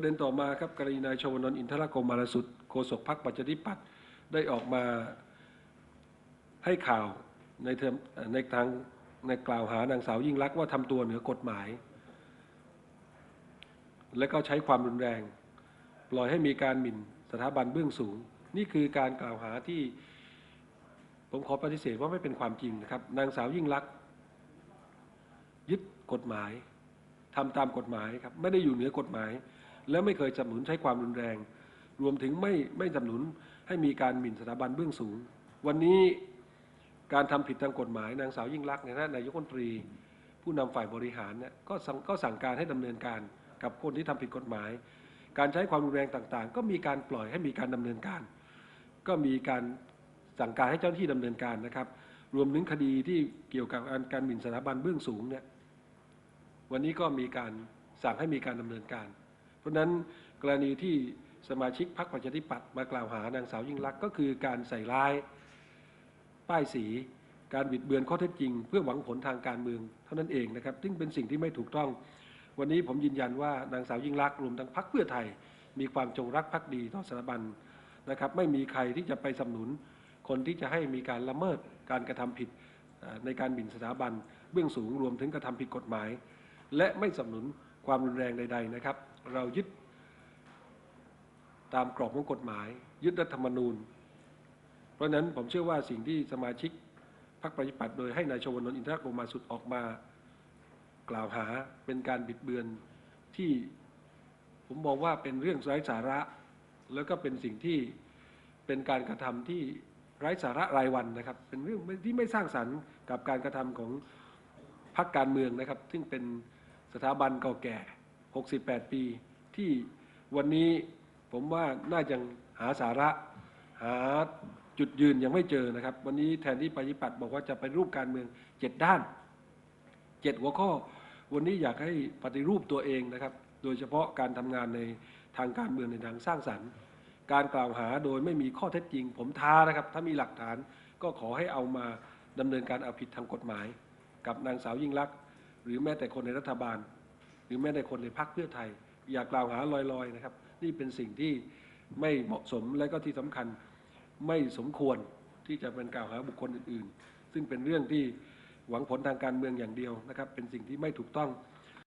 ประเด็นต่อมาครับกรณีนายชวนนท์อินทรโกมารสุดโฆษกพรรคประชาธิปัตย์ได้ออกมาให้ข่าวในเทอมในทางในกล่าวหานางสาวยิ่งลักษณ์ว่าทำตัวเหนือกฎหมาย และก็ใช้ความรุนแรง ปล่อยให้มีการหมิ่นสถาบันเบื้องสูง นี่คือการกล่าวหาที่ผมขอปฏิเสธว่าไม่เป็นความจริงนะครับ นางสาวยิ่งลักษณ์ยึดกฎหมายทำตามกฎหมายครับไม่ได้อยู่เหนือกฎหมาย และไม่เคยสนับสนุนใช้ความรุนแรง รวมถึงไม่ไม่สนับสนุนให้มีการหมิ่นสถาบันเบื้องสูง วันนี้การทำผิดทางกฎหมายนางสาวยิ่งลักษณ์ในฐานะนายกรัฐมนตรี ผู้นำฝ่ายบริหารเนี่ยก็สั่งก็สั่งการให้ดำเนินการกับคนที่ทำผิดกฎหมาย การใช้ความรุนแรงต่างๆ ก็มีการปล่อยให้มีการดำเนินการ ก็มีการสั่งการให้เจ้าหน้าที่ดำเนินการนะครับ รวมถึงคดีที่เกี่ยวกับการหมิ่นสถาบันเบื้องสูงเนี่ยวันนี้ก็มีการสั่งให้มีการดำเนินการ ราะฉะนั้นกรณีที่สมาชิกพรรคประชาธิปัตย์มากล่าวหานางสาวยิ่งลักษณ์ก็คือการใส่ร้ายป้ายสี การบิดเบือนข้อเท็จจริง เพื่อหวังผลทางการเมืองเท่านั้นเองนะครับ ซึ่งเป็นสิ่งที่ไม่ถูกต้อง วันนี้ผมยืนยันว่านางสาวยิ่งลักษณ์รวมทั้งพรรคเพื่อไทย มีความจงรักภักดีต่อสถาบันนะครับ ไม่มีใครที่จะไปสนับสนุน คนที่จะให้มีการละเมิดการกระทำผิดในการหมิ่นสถาบันเบื้องสูงรวมถึงกระทำผิดกฎหมาย และไม่สนับสนุนความรุนแรงใด ๆ นะครับ เรายึดตามกรอบของกฎหมาย ยึดรัฐธรรมนูญ เพราะนั้นผมเชื่อว่าสิ่งที่สมาชิกพรรคประชาธิปัตย์โดยให้นายชวนนท์อินทรโกมาสุดออกมา กล่าวหาเป็นการบิดเบือนที่ผมมองว่าเป็นเรื่องไร้สาระ แล้วก็เป็นสิ่งที่เป็นการกระทำที่ไร้สาระรายวันนะครับ เป็นเรื่องที่ไม่สร้างสรรค์กับการกระทำของพรรคการเมืองนะครับ ซึ่งเป็นสถาบันเก่าแก่ 68 ปี ที่วันนี้ผมว่าน่าจะหาสาระหาจุดยืนยังไม่เจอนะครับ วันนี้แทนที่ปฏิปัติบอกว่าจะไปรูปการเมืองเจ็ดด้านเจ็ดหัวข้อ วันนี้อยากให้ปฏิรูปตัวเองนะครับ โดยเฉพาะการทำงานในทางการเมืองในทางสร้างสรรค์ การกล่าวหาโดยไม่มีข้อเท็จจริง ผมท้านะครับ ถ้ามีหลักฐานก็ขอให้เอามาดำเนินการเอาผิดทางกฎหมาย กับนางสาวยิ่งลักษณ์หรือแม้แต่คนในรัฐบาล หรือแม้แต่คนในพรรคเพื่อไทย อย่ากล่าวหาลอยๆนะครับ นี่เป็นสิ่งที่ไม่เหมาะสมและก็ที่สำคัญไม่สมควรที่จะเป็นกล่าวหาบุคคลอื่น ๆ ซึ่งเป็นเรื่องที่หวังผลทางการเมืองอย่างเดียวนะครับ เป็นสิ่งที่ไม่ถูกต้อง